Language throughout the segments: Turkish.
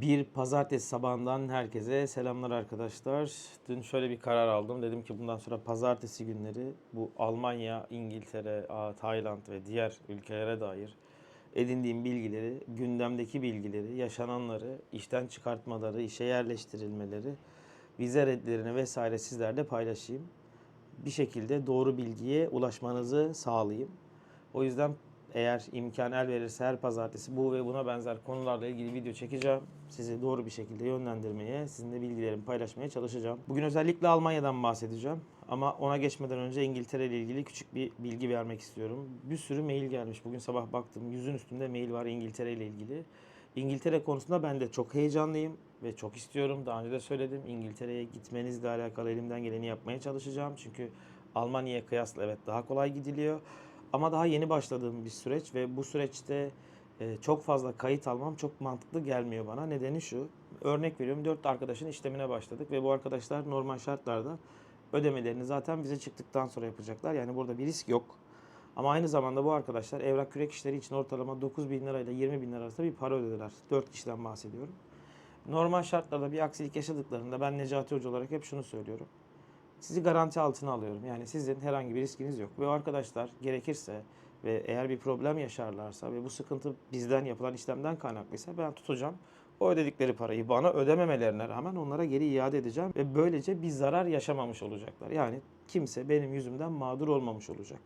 Bir pazartesi sabahından herkese selamlar arkadaşlar. Dün şöyle bir karar aldım. Dedim ki bundan sonra pazartesi günleri bu Almanya, İngiltere, Tayland ve diğer ülkelere dair edindiğim bilgileri, gündemdeki bilgileri, yaşananları, işten çıkartmaları, işe yerleştirilmeleri, vize redlerini vesaire sizlerle paylaşayım. Bir şekilde doğru bilgiye ulaşmanızı sağlayayım. O yüzden eğer imkan el verirse her pazartesi bu ve buna benzer konularla ilgili video çekeceğim. Sizi doğru bir şekilde yönlendirmeye, sizinle bilgilerimi paylaşmaya çalışacağım. Bugün özellikle Almanya'dan bahsedeceğim. Ama ona geçmeden önce İngiltere ile ilgili küçük bir bilgi vermek istiyorum. Bir sürü mail gelmiş. Bugün sabah baktım. Yüzün üstünde mail var İngiltere ile ilgili. İngiltere konusunda ben de çok heyecanlıyım ve çok istiyorum. Daha önce de söyledim. İngiltere'ye gitmenizle alakalı elimden geleni yapmaya çalışacağım. Çünkü Almanya'ya kıyasla evet daha kolay gidiliyor. Ama daha yeni başladığım bir süreç ve bu süreçte e, çok fazla kayıt almam çok mantıklı gelmiyor bana. Nedeni şu. Örnek veriyorum 4 arkadaşın işlemine başladık ve bu arkadaşlar normal şartlarda ödemelerini zaten bize çıktıktan sonra yapacaklar. Yani burada bir risk yok. Ama aynı zamanda bu arkadaşlar evrak kürek işleri için ortalama 9 bin lirayla 20 bin lira arasında bir para ödediler. 4 kişiden bahsediyorum. Normal şartlarda bir aksilik yaşadıklarında ben Necati Hoca olarak hep şunu söylüyorum. Sizi garanti altına alıyorum. Yani sizin herhangi bir riskiniz yok. Ve arkadaşlar gerekirse ve eğer bir problem yaşarlarsa ve bu sıkıntı bizden yapılan işlemden kaynaklıysa ben tutacağım. O ödedikleri parayı bana ödememelerine rağmen onlara geri iade edeceğim ve böylece bir zarar yaşamamış olacaklar. Yani kimse benim yüzümden mağdur olmamış olacak.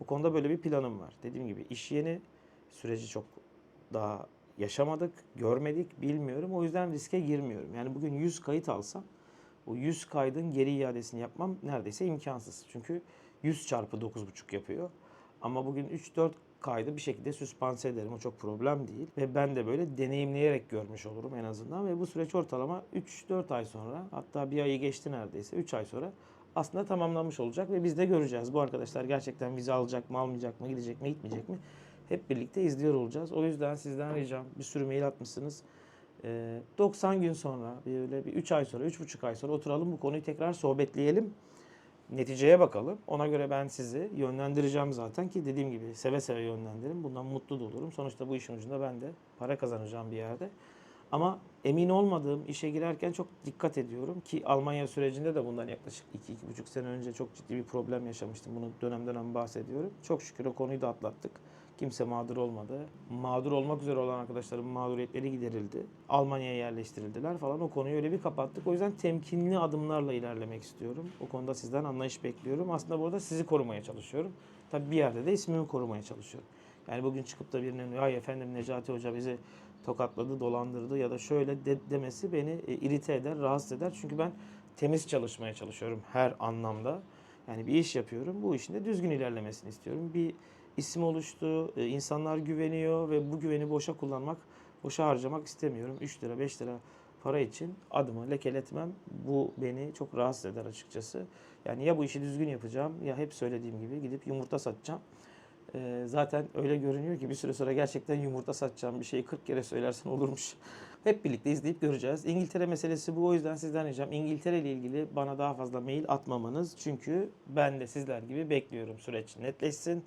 Bu konuda böyle bir planım var. Dediğim gibi iş yeni, süreci çok daha yaşamadık, görmedik, bilmiyorum. O yüzden riske girmiyorum. Yani bugün 100 kayıt alsam o 100 kaydın geri iadesini yapmam neredeyse imkansız. Çünkü 100 çarpı 9,5 yapıyor. Ama bugün 3-4 kaydı bir şekilde süspanse ederim. O çok problem değil. Ve ben de böyle deneyimleyerek görmüş olurum en azından. Ve bu süreç ortalama 3-4 ay sonra hatta bir ayı geçti neredeyse 3 ay sonra aslında tamamlanmış olacak. Ve biz de göreceğiz. Bu arkadaşlar gerçekten vize alacak mı almayacak mı gidecek mi gitmeyecek mi? Hep birlikte izliyor olacağız. O yüzden sizden ricam bir sürü mail atmışsınız. Ee, 90 gün sonra, böyle bir 3 ay sonra, 3,5 ay sonra oturalım bu konuyu tekrar sohbetleyelim. Neticeye bakalım. Ona göre ben sizi yönlendireceğim zaten ki dediğim gibi seve seve yönlendiririm. Bundan mutlu da olurum. Sonuçta bu işin ucunda ben de para kazanacağım bir yerde. Ama emin olmadığım işe girerken çok dikkat ediyorum ki Almanya sürecinde de bundan yaklaşık 2-2,5 sene önce çok ciddi bir problem yaşamıştım. Bunu dönem dönem bahsediyorum. Çok şükür o konuyu da atlattık. Kimse mağdur olmadı. Mağdur olmak üzere olan arkadaşlarım mağduriyetleri giderildi. Almanya'ya yerleştirildiler falan. O konuyu öyle bir kapattık. O yüzden temkinli adımlarla ilerlemek istiyorum. O konuda sizden anlayış bekliyorum. Aslında burada sizi korumaya çalışıyorum. Tabii bir yerde de ismimi korumaya çalışıyorum. Yani bugün çıkıp da birinin ay efendim Necati Hoca bizi tokatladı, dolandırdı ya da şöyle de- demesi beni e, irite eder, rahatsız eder. Çünkü ben temiz çalışmaya çalışıyorum her anlamda. Yani bir iş yapıyorum. Bu işin de düzgün ilerlemesini istiyorum. Bir isim oluştu, e, insanlar güveniyor ve bu güveni boşa kullanmak, boşa harcamak istemiyorum. 3 lira, 5 lira para için adımı lekeletmem. Bu beni çok rahatsız eder açıkçası. Yani ya bu işi düzgün yapacağım ya hep söylediğim gibi gidip yumurta satacağım. Ee, zaten öyle görünüyor ki bir süre sonra gerçekten yumurta satacağım bir şeyi 40 kere söylersen olurmuş. Hep birlikte izleyip göreceğiz. İngiltere meselesi bu. O yüzden sizden ricam İngiltere ile ilgili bana daha fazla mail atmamanız. Çünkü ben de sizler gibi bekliyorum süreç netleşsin.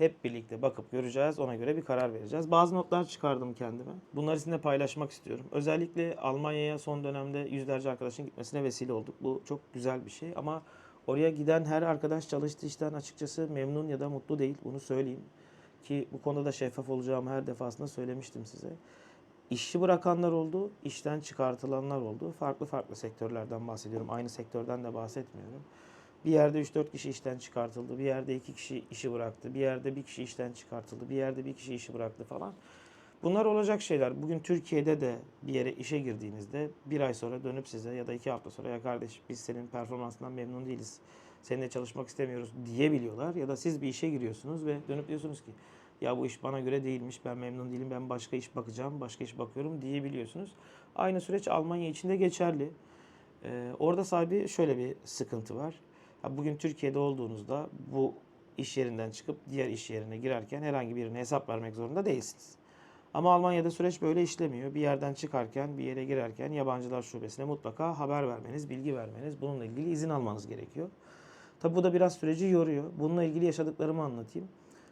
Hep birlikte bakıp göreceğiz. Ona göre bir karar vereceğiz. Bazı notlar çıkardım kendime. Bunları sizinle paylaşmak istiyorum. Özellikle Almanya'ya son dönemde yüzlerce arkadaşın gitmesine vesile olduk. Bu çok güzel bir şey ama oraya giden her arkadaş çalıştığı işten açıkçası memnun ya da mutlu değil. Bunu söyleyeyim. Ki bu konuda da şeffaf olacağımı her defasında söylemiştim size. İşi bırakanlar oldu, işten çıkartılanlar oldu. Farklı farklı sektörlerden bahsediyorum. Aynı sektörden de bahsetmiyorum. Bir yerde 3-4 kişi işten çıkartıldı. Bir yerde 2 kişi işi bıraktı. Bir yerde bir kişi işten çıkartıldı. Bir yerde bir kişi işi bıraktı falan. Bunlar olacak şeyler. Bugün Türkiye'de de bir yere işe girdiğinizde bir ay sonra dönüp size ya da iki hafta sonra ya kardeş biz senin performansından memnun değiliz. Seninle çalışmak istemiyoruz diyebiliyorlar. Ya da siz bir işe giriyorsunuz ve dönüp diyorsunuz ki ya bu iş bana göre değilmiş, ben memnun değilim, ben başka iş bakacağım, başka iş bakıyorum diyebiliyorsunuz. Aynı süreç Almanya için de geçerli. Ee, orada sahibi şöyle bir sıkıntı var. Bugün Türkiye'de olduğunuzda bu iş yerinden çıkıp diğer iş yerine girerken herhangi birine hesap vermek zorunda değilsiniz. Ama Almanya'da süreç böyle işlemiyor. Bir yerden çıkarken, bir yere girerken yabancılar şubesine mutlaka haber vermeniz, bilgi vermeniz, bununla ilgili izin almanız gerekiyor. Tabi bu da biraz süreci yoruyor. Bununla ilgili yaşadıklarımı anlatayım.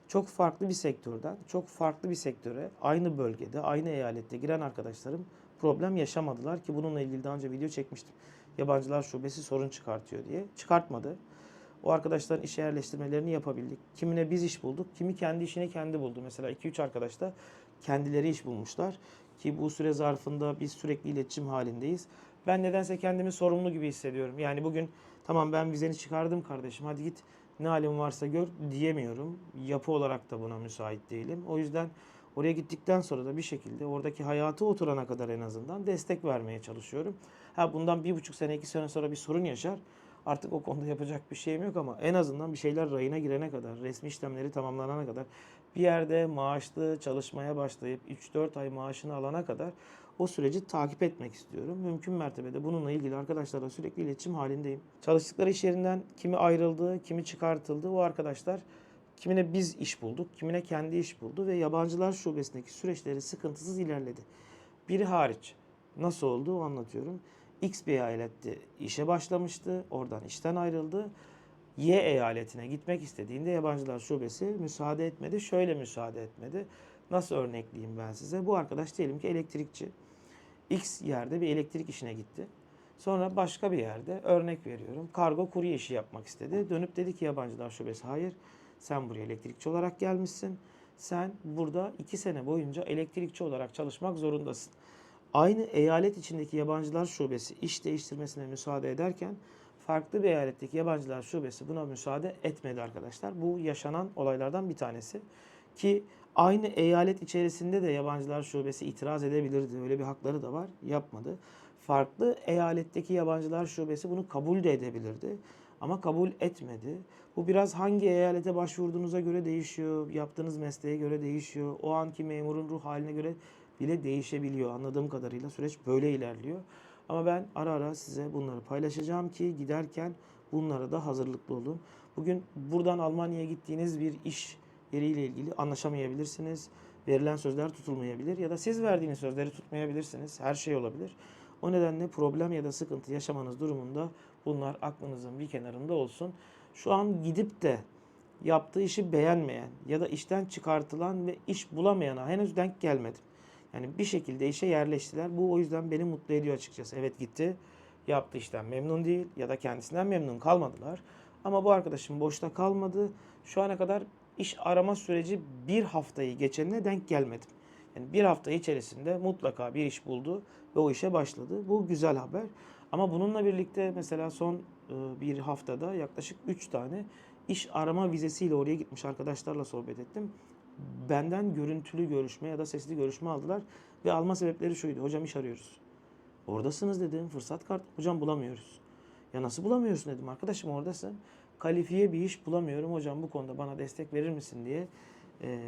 Çok farklı bir sektörden, çok farklı bir sektöre aynı bölgede, aynı eyalette giren arkadaşlarım problem yaşamadılar ki bununla ilgili daha önce video çekmiştim. Yabancılar şubesi sorun çıkartıyor diye. Çıkartmadı. O arkadaşların işe yerleştirmelerini yapabildik. Kimine biz iş bulduk, kimi kendi işini kendi buldu. Mesela 2-3 arkadaş da kendileri iş bulmuşlar. Ki bu süre zarfında biz sürekli iletişim halindeyiz. Ben nedense kendimi sorumlu gibi hissediyorum. Yani bugün tamam ben vizeni çıkardım kardeşim hadi git ne halin varsa gör diyemiyorum. Yapı olarak da buna müsait değilim. O yüzden oraya gittikten sonra da bir şekilde oradaki hayatı oturana kadar en azından destek vermeye çalışıyorum. Ha bundan bir buçuk sene iki sene sonra bir sorun yaşar. Artık o konuda yapacak bir şeyim yok ama en azından bir şeyler rayına girene kadar, resmi işlemleri tamamlanana kadar bir yerde maaşlı çalışmaya başlayıp 3-4 ay maaşını alana kadar o süreci takip etmek istiyorum. Mümkün mertebede bununla ilgili arkadaşlarla sürekli iletişim halindeyim. Çalıştıkları iş yerinden kimi ayrıldı, kimi çıkartıldı. O arkadaşlar kimine biz iş bulduk, kimine kendi iş buldu ve yabancılar şubesindeki süreçleri sıkıntısız ilerledi. Biri hariç. Nasıl oldu o anlatıyorum. X bir eyalette işe başlamıştı. Oradan işten ayrıldı. Y eyaletine gitmek istediğinde yabancılar şubesi müsaade etmedi. Şöyle müsaade etmedi. Nasıl örnekleyeyim ben size? Bu arkadaş diyelim ki elektrikçi. X yerde bir elektrik işine gitti. Sonra başka bir yerde örnek veriyorum. Kargo kurye işi yapmak istedi. Dönüp dedi ki yabancılar şubesi hayır. Sen buraya elektrikçi olarak gelmişsin. Sen burada iki sene boyunca elektrikçi olarak çalışmak zorundasın. Aynı eyalet içindeki yabancılar şubesi iş değiştirmesine müsaade ederken farklı bir eyaletteki yabancılar şubesi buna müsaade etmedi arkadaşlar. Bu yaşanan olaylardan bir tanesi. Ki aynı eyalet içerisinde de yabancılar şubesi itiraz edebilirdi. Öyle bir hakları da var. Yapmadı. Farklı eyaletteki yabancılar şubesi bunu kabul de edebilirdi. Ama kabul etmedi. Bu biraz hangi eyalete başvurduğunuza göre değişiyor. Yaptığınız mesleğe göre değişiyor. O anki memurun ruh haline göre bile değişebiliyor. Anladığım kadarıyla süreç böyle ilerliyor. Ama ben ara ara size bunları paylaşacağım ki giderken bunlara da hazırlıklı olun. Bugün buradan Almanya'ya gittiğiniz bir iş yeriyle ilgili anlaşamayabilirsiniz. Verilen sözler tutulmayabilir ya da siz verdiğiniz sözleri tutmayabilirsiniz. Her şey olabilir. O nedenle problem ya da sıkıntı yaşamanız durumunda bunlar aklınızın bir kenarında olsun. Şu an gidip de yaptığı işi beğenmeyen ya da işten çıkartılan ve iş bulamayana henüz denk gelmedim. Yani bir şekilde işe yerleştiler. Bu o yüzden beni mutlu ediyor açıkçası. Evet gitti. Yaptığı işten memnun değil ya da kendisinden memnun kalmadılar. Ama bu arkadaşım boşta kalmadı. Şu ana kadar iş arama süreci bir haftayı geçenine denk gelmedim. Yani bir hafta içerisinde mutlaka bir iş buldu ve o işe başladı. Bu güzel haber. Ama bununla birlikte mesela son bir haftada yaklaşık 3 tane iş arama vizesiyle oraya gitmiş arkadaşlarla sohbet ettim. Benden görüntülü görüşme ya da sesli görüşme aldılar ve alma sebepleri şuydu. Hocam iş arıyoruz. Oradasınız dedim. Fırsat kart. Hocam bulamıyoruz. Ya nasıl bulamıyorsun dedim. Arkadaşım oradasın. Kalifiye bir iş bulamıyorum. Hocam bu konuda bana destek verir misin diye e,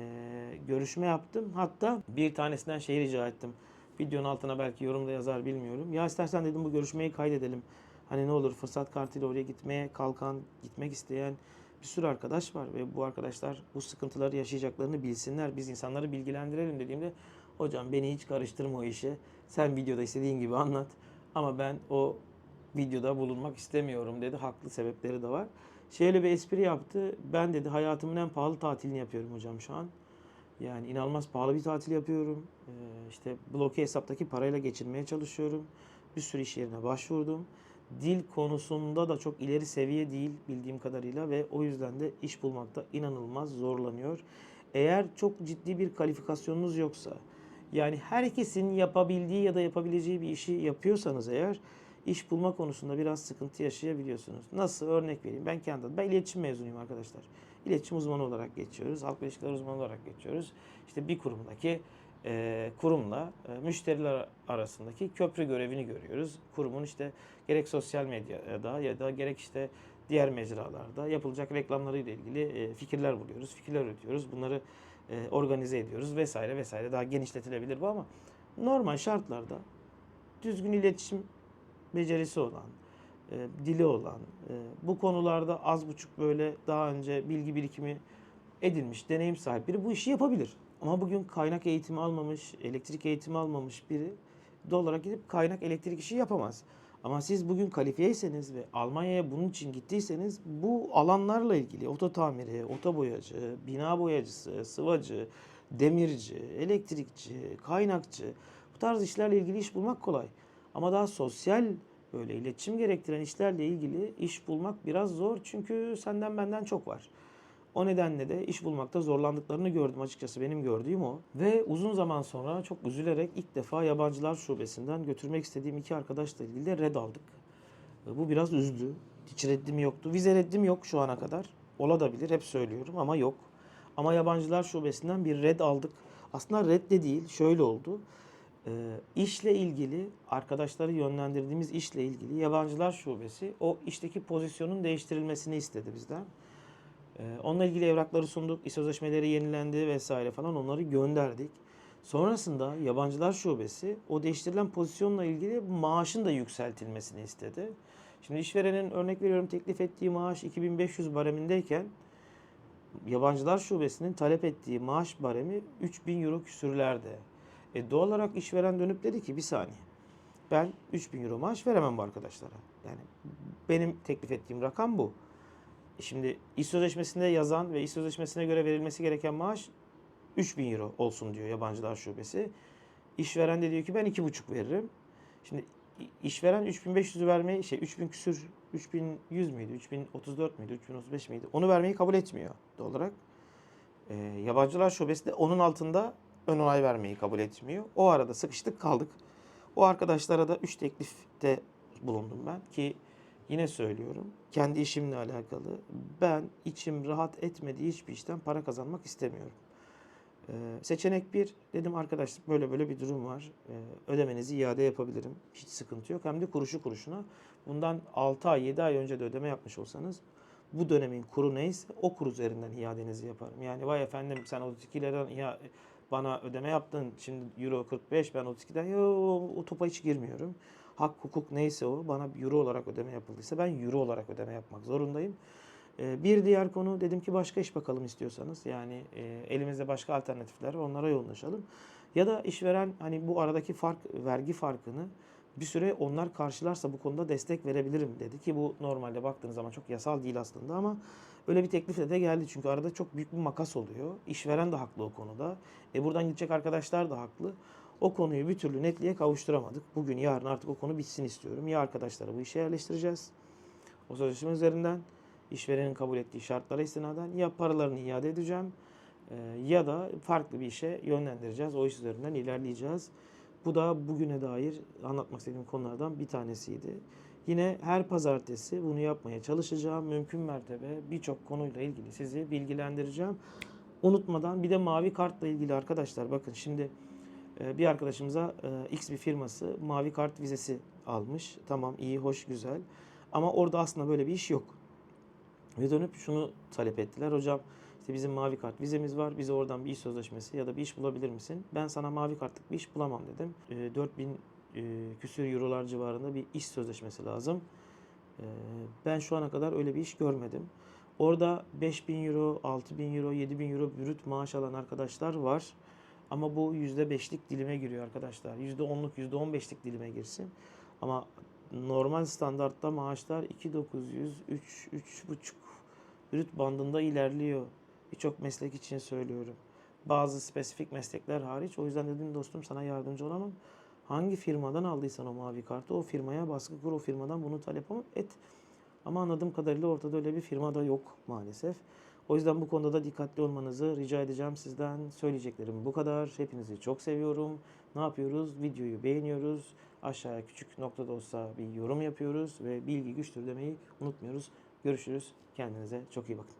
görüşme yaptım. Hatta bir tanesinden şey rica ettim. Videonun altına belki yorumda yazar bilmiyorum. Ya istersen dedim bu görüşmeyi kaydedelim. Hani ne olur fırsat kartıyla oraya gitmeye kalkan, gitmek isteyen bir sürü arkadaş var ve bu arkadaşlar bu sıkıntıları yaşayacaklarını bilsinler. Biz insanları bilgilendirelim dediğimde hocam beni hiç karıştırma o işe. Sen videoda istediğin gibi anlat. Ama ben o videoda bulunmak istemiyorum dedi. Haklı sebepleri de var. Şöyle bir espri yaptı. Ben dedi hayatımın en pahalı tatilini yapıyorum hocam şu an. Yani inanılmaz pahalı bir tatil yapıyorum. Ee, işte bloke hesaptaki parayla geçirmeye çalışıyorum. Bir sürü iş yerine başvurdum. Dil konusunda da çok ileri seviye değil bildiğim kadarıyla ve o yüzden de iş bulmakta inanılmaz zorlanıyor. Eğer çok ciddi bir kalifikasyonunuz yoksa yani herkesin yapabildiği ya da yapabileceği bir işi yapıyorsanız eğer iş bulma konusunda biraz sıkıntı yaşayabiliyorsunuz. Nasıl? Örnek vereyim. Ben kendi adıma- ben iletişim mezunuyum arkadaşlar. İletişim uzmanı olarak geçiyoruz. Halk ilişkiler uzmanı olarak geçiyoruz. İşte bir kurumdaki e, kurumla e, müşteriler arasındaki köprü görevini görüyoruz. Kurumun işte gerek sosyal medyada ya da gerek işte diğer mecralarda yapılacak reklamlarıyla ilgili e, fikirler buluyoruz, fikirler üretiyoruz. Bunları e, organize ediyoruz vesaire vesaire. Daha genişletilebilir bu ama normal şartlarda düzgün iletişim becerisi olan, e, dili olan, e, bu konularda az buçuk böyle daha önce bilgi birikimi edinmiş, deneyim sahibi biri bu işi yapabilir. Ama bugün kaynak eğitimi almamış, elektrik eğitimi almamış biri doğal olarak gidip kaynak elektrik işi yapamaz. Ama siz bugün kalifiyeyseniz ve Almanya'ya bunun için gittiyseniz bu alanlarla ilgili oto tamiri, oto boyacı, bina boyacısı, sıvacı, demirci, elektrikçi, kaynakçı bu tarz işlerle ilgili iş bulmak kolay. Ama daha sosyal böyle iletişim gerektiren işlerle ilgili iş bulmak biraz zor. Çünkü senden benden çok var. O nedenle de iş bulmakta zorlandıklarını gördüm açıkçası benim gördüğüm o. Ve uzun zaman sonra çok üzülerek ilk defa yabancılar şubesinden götürmek istediğim iki arkadaşla ilgili de red aldık. Bu biraz üzdü. Hiç reddim yoktu. Vize reddim yok şu ana kadar. Olabilir hep söylüyorum ama yok. Ama yabancılar şubesinden bir red aldık. Aslında red de değil şöyle oldu. E, işle ilgili arkadaşları yönlendirdiğimiz işle ilgili yabancılar şubesi o işteki pozisyonun değiştirilmesini istedi bizden. Ee, Onunla ilgili evrakları sunduk, iş sözleşmeleri yenilendi vesaire falan onları gönderdik. Sonrasında yabancılar şubesi o değiştirilen pozisyonla ilgili maaşın da yükseltilmesini istedi. Şimdi işverenin örnek veriyorum teklif ettiği maaş 2500 baremindeyken yabancılar şubesinin talep ettiği maaş baremi 3000 euro küsürlerde. E doğal olarak işveren dönüp dedi ki bir saniye ben 3000 euro maaş veremem bu arkadaşlara. Yani benim teklif ettiğim rakam bu. E Şimdi iş sözleşmesinde yazan ve iş sözleşmesine göre verilmesi gereken maaş 3000 euro olsun diyor yabancılar şubesi. İşveren de diyor ki ben 2,5 veririm. Şimdi işveren 3500'ü vermeyi şey 3000 küsür 3100 müydü? 3034 müydü? 3035 miydi? Onu vermeyi kabul etmiyor doğal olarak. Ee, yabancılar şubesi de onun altında ön onay vermeyi kabul etmiyor. O arada sıkıştık kaldık. O arkadaşlara da 3 teklifte bulundum ben ki yine söylüyorum. Kendi işimle alakalı ben içim rahat etmediği hiçbir işten para kazanmak istemiyorum. Ee, seçenek bir dedim arkadaş böyle böyle bir durum var. Ee, ödemenizi iade yapabilirim. Hiç sıkıntı yok. Hem de kuruşu kuruşuna. Bundan 6 ay 7 ay önce de ödeme yapmış olsanız bu dönemin kuru neyse o kur üzerinden iadenizi yaparım. Yani vay efendim sen 32 liradan ya bana ödeme yaptın şimdi euro 45 ben 32'den yo o topa hiç girmiyorum. Hak hukuk neyse o bana euro olarak ödeme yapıldıysa ben euro olarak ödeme yapmak zorundayım. Ee, Bir diğer konu dedim ki başka iş bakalım istiyorsanız. Yani e, elimizde başka alternatifler var onlara yoğunlaşalım. Ya da işveren hani bu aradaki fark vergi farkını bir süre onlar karşılarsa bu konuda destek verebilirim dedi ki bu normalde baktığınız zaman çok yasal değil aslında ama öyle bir teklifle de geldi çünkü arada çok büyük bir makas oluyor. İşveren de haklı o konuda. E buradan gidecek arkadaşlar da haklı. O konuyu bir türlü netliğe kavuşturamadık. Bugün yarın artık o konu bitsin istiyorum. Ya arkadaşları bu işe yerleştireceğiz. O sözleşme üzerinden işverenin kabul ettiği şartlara istinaden ya paralarını iade edeceğim e, ya da farklı bir işe yönlendireceğiz. O iş üzerinden ilerleyeceğiz. Bu da bugüne dair anlatmak istediğim konulardan bir tanesiydi. Yine her pazartesi bunu yapmaya çalışacağım. Mümkün mertebe birçok konuyla ilgili sizi bilgilendireceğim. Unutmadan bir de mavi kartla ilgili arkadaşlar bakın şimdi bir arkadaşımıza e, X bir firması mavi kart vizesi almış. Tamam iyi, hoş, güzel. Ama orada aslında böyle bir iş yok. Ve dönüp şunu talep ettiler. Hocam işte bizim mavi kart vizemiz var. Bize oradan bir iş sözleşmesi ya da bir iş bulabilir misin? Ben sana mavi kartlık bir iş bulamam dedim. E, 4000 e, küsür eurolar civarında bir iş sözleşmesi lazım. E, ben şu ana kadar öyle bir iş görmedim. Orada 5000 euro, 6000 euro, 7000 euro brüt maaş alan arkadaşlar var. Ama bu %5'lik dilime giriyor arkadaşlar. %10'luk, %15'lik dilime girsin. Ama normal standartta maaşlar 2900, 3, 3,5 brüt bandında ilerliyor. Birçok meslek için söylüyorum. Bazı spesifik meslekler hariç. O yüzden dedim dostum sana yardımcı olamam. Hangi firmadan aldıysan o mavi kartı o firmaya baskı kur o firmadan bunu talep et. Ama anladığım kadarıyla ortada öyle bir firma da yok maalesef. O yüzden bu konuda da dikkatli olmanızı rica edeceğim sizden. Söyleyeceklerim bu kadar. Hepinizi çok seviyorum. Ne yapıyoruz? Videoyu beğeniyoruz. Aşağıya küçük noktada olsa bir yorum yapıyoruz ve bilgi güçtür demeyi unutmuyoruz. Görüşürüz. Kendinize çok iyi bakın.